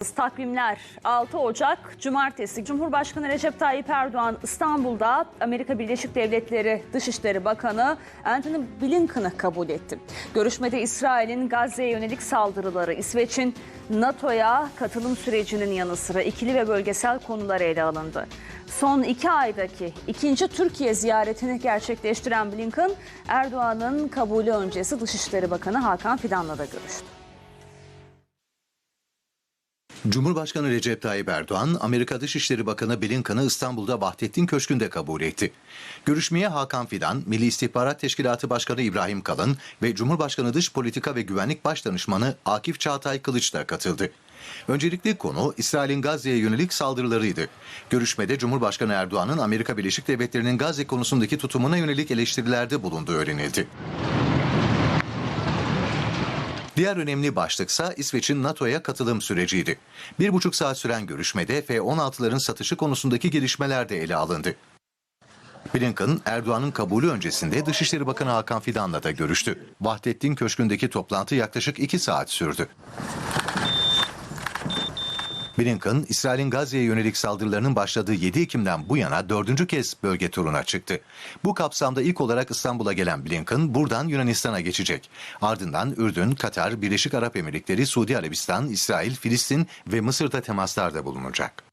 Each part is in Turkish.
Takvimler 6 Ocak Cumartesi Cumhurbaşkanı Recep Tayyip Erdoğan İstanbul'da Amerika Birleşik Devletleri Dışişleri Bakanı Antony Blinken'ı kabul etti. Görüşmede İsrail'in Gazze'ye yönelik saldırıları, İsveç'in NATO'ya katılım sürecinin yanı sıra ikili ve bölgesel konular ele alındı. Son iki aydaki ikinci Türkiye ziyaretini gerçekleştiren Blinken, Erdoğan'ın kabulü öncesi Dışişleri Bakanı Hakan Fidan'la da görüştü. Cumhurbaşkanı Recep Tayyip Erdoğan, Amerika Dışişleri Bakanı Blinken'ı İstanbul'da Vahdettin Köşkü'nde kabul etti. Görüşmeye Hakan Fidan, Milli İstihbarat Teşkilatı Başkanı İbrahim Kalın ve Cumhurbaşkanı Dış Politika ve Güvenlik Başdanışmanı Akif Çağatay Kılıç da katıldı. Öncelikli konu İsrail'in Gazze'ye yönelik saldırılarıydı. Görüşmede Cumhurbaşkanı Erdoğan'ın Amerika Birleşik Devletleri'nin Gazze konusundaki tutumuna yönelik eleştirilerde bulunduğu öğrenildi. Diğer önemli başlıksa İsveç'in NATO'ya katılım süreciydi. Bir buçuk saat süren görüşmede F-16'ların satışı konusundaki gelişmeler de ele alındı. Blinken, Erdoğan'ın kabulü öncesinde Dışişleri Bakanı Hakan Fidan'la da görüştü. Vahdettin Köşkü'ndeki toplantı yaklaşık iki saat sürdü. Blinken, İsrail'in Gazze'ye yönelik saldırılarının başladığı 7 Ekim'den bu yana dördüncü kez bölge turuna çıktı. Bu kapsamda ilk olarak İstanbul'a gelen Blinken buradan Yunanistan'a geçecek. Ardından Ürdün, Katar, Birleşik Arap Emirlikleri, Suudi Arabistan, İsrail, Filistin ve Mısır'da temaslarda bulunacak.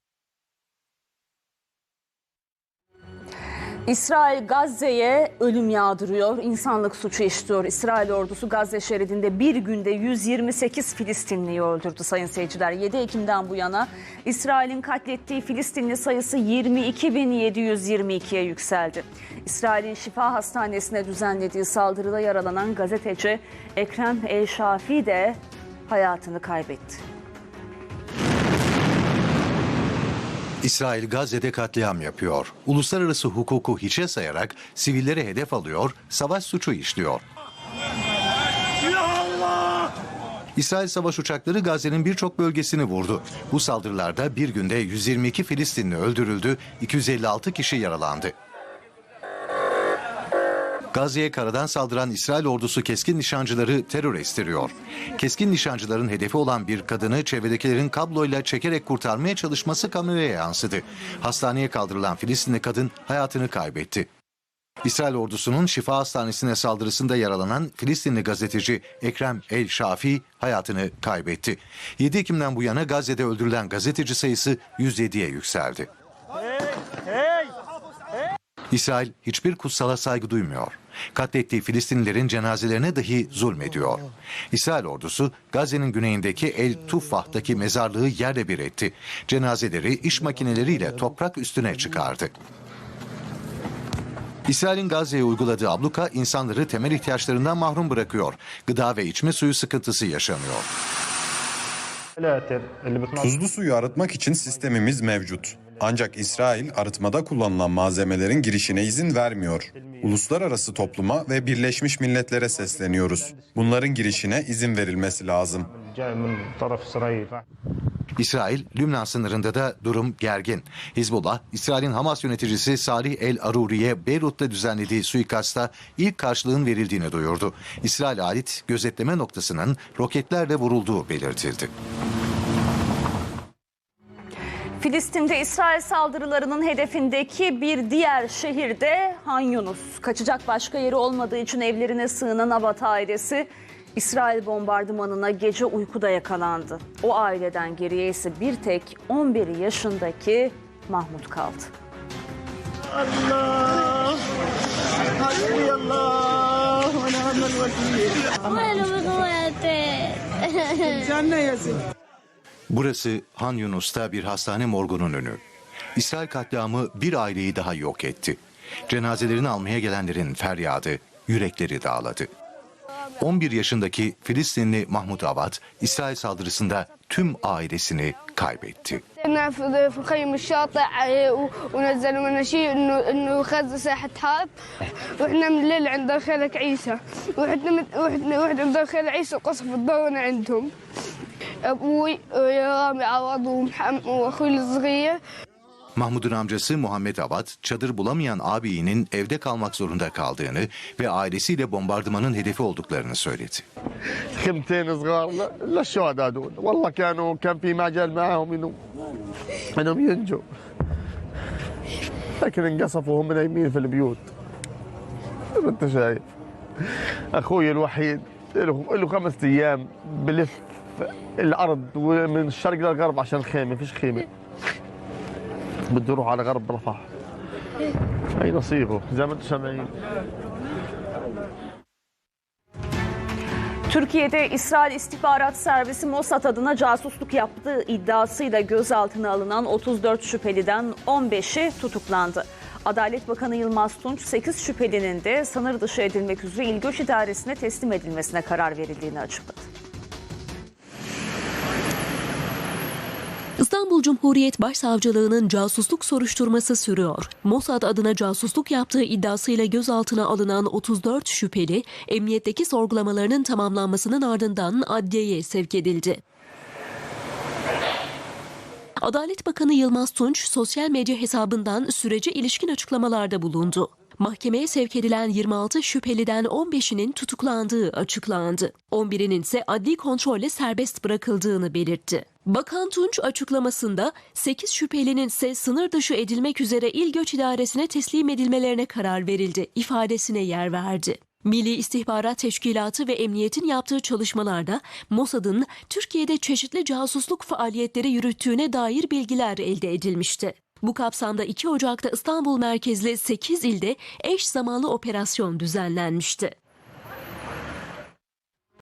İsrail Gazze'ye ölüm yağdırıyor, insanlık suçu işliyor. İsrail ordusu Gazze şeridinde bir günde 128 Filistinliyi öldürdü sayın seyirciler. 7 Ekim'den bu yana İsrail'in katlettiği Filistinli sayısı 22.722'ye yükseldi. İsrail'in Şifa Hastanesi'ne düzenlediği saldırıda yaralanan gazeteci Ekrem El Şafi de hayatını kaybetti. İsrail Gazze'de katliam yapıyor. Uluslararası hukuku hiçe sayarak sivilleri hedef alıyor, savaş suçu işliyor. İsrail savaş uçakları Gazze'nin birçok bölgesini vurdu. Bu saldırılarda bir günde 122 Filistinli öldürüldü, 256 kişi yaralandı. Gazze'ye karadan saldıran İsrail ordusu keskin nişancıları terör estiriyor. Keskin nişancıların hedefi olan bir kadını çevredekilerin kabloyla çekerek kurtarmaya çalışması kameraya yansıdı. Hastaneye kaldırılan Filistinli kadın hayatını kaybetti. İsrail ordusunun Şifa Hastanesi'ne saldırısında yaralanan Filistinli gazeteci Ekrem El Şafi hayatını kaybetti. 7 Ekim'den bu yana Gazze'de öldürülen gazeteci sayısı 107'ye yükseldi. İsrail hiçbir kutsala saygı duymuyor. Katlettiği Filistinlilerin cenazelerine dahi zulmediyor. İsrail ordusu Gazze'nin güneyindeki El Tufah'taki mezarlığı yerle bir etti. Cenazeleri iş makineleriyle toprak üstüne çıkardı. İsrail'in Gazze'ye uyguladığı abluka insanları temel ihtiyaçlarından mahrum bırakıyor. Gıda ve içme suyu sıkıntısı yaşanıyor. Tuzlu suyu arıtmak için sistemimiz mevcut. Ancak İsrail arıtmada kullanılan malzemelerin girişine izin vermiyor. Uluslararası topluma ve Birleşmiş Milletler'e sesleniyoruz. Bunların girişine izin verilmesi lazım. İsrail, Lübnan sınırında da durum gergin. Hizbullah, İsrail'in Hamas yöneticisi Salih El Aruri'ye Beyrut'ta düzenlediği suikasta ilk karşılığın verildiğini duyurdu. İsrail ait gözetleme noktasının roketlerle vurulduğu belirtildi. Filistin'de İsrail saldırılarının hedefindeki bir diğer şehirde Han Yunus. Kaçacak başka yeri olmadığı için evlerine sığınan Abat ailesi İsrail bombardımanına gece uykuda yakalandı. O aileden geriye ise bir tek 11 yaşındaki Mahmut kaldı. Allah! Hasbiyallah! Ve ni'mel vekil. Canne yazık. Burası Han Yunus'ta bir hastane morgunun önü. İsrail katliamı bir aileyi daha yok etti. Cenazelerini almaya gelenlerin feryadı, yürekleri dağladı. 11 yaşındaki Filistinli Mahmut Avat, İsrail saldırısında tüm ailesini kaybetti. كنا في في خيم الشاطئ آه، و- ونزلوا لنا شيء انه انه غزه ساحه حرب واحنا من الليل عند خالك عيسى واحنا من- واحنا واحنا عند خال عيسى قصف الدورنا عندهم ابوي ويا رامي عوض ومحمد واخوي الصغير Mahmud'un amcası Muhammed Avad, çadır bulamayan abinin evde kalmak zorunda kaldığını ve ailesiyle bombardımanın hedefi olduklarını söyledi. خيمتين صغار ل- للشهداء دول والله كانوا كان في مجال معاهم انهم انهم ينجوا لكن انقصفوا وهم نايمين في البيوت زي ما انت شايف اخوي الوحيد له له خمس ايام بلف الارض ومن الشرق للغرب عشان خيمه فيش خيمه بده يروح على غرب رفح اي نصيبه زي ما انتم سامعين Türkiye'de İsrail İstihbarat Servisi Mossad adına casusluk yaptığı iddiasıyla gözaltına alınan 34 şüpheliden 15'i tutuklandı. Adalet Bakanı Yılmaz Tunç 8 şüphelinin de sınır dışı edilmek üzere İl Göç İdaresi'ne teslim edilmesine karar verildiğini açıkladı. İstanbul Cumhuriyet Başsavcılığı'nın casusluk soruşturması sürüyor. Mossad adına casusluk yaptığı iddiasıyla gözaltına alınan 34 şüpheli, emniyetteki sorgulamalarının tamamlanmasının ardından adliyeye sevk edildi. Adalet Bakanı Yılmaz Tunç sosyal medya hesabından sürece ilişkin açıklamalarda bulundu. Mahkemeye sevk edilen 26 şüpheliden 15'inin tutuklandığı açıklandı. 11'inin ise adli kontrolle serbest bırakıldığını belirtti. Bakan Tunç açıklamasında 8 şüphelinin ise sınır dışı edilmek üzere İl Göç İdaresi'ne teslim edilmelerine karar verildi ifadesine yer verdi. Milli İstihbarat Teşkilatı ve emniyetin yaptığı çalışmalarda Mossad'ın Türkiye'de çeşitli casusluk faaliyetleri yürüttüğüne dair bilgiler elde edilmişti. Bu kapsamda 2 Ocak'ta İstanbul merkezli 8 ilde eş zamanlı operasyon düzenlenmişti.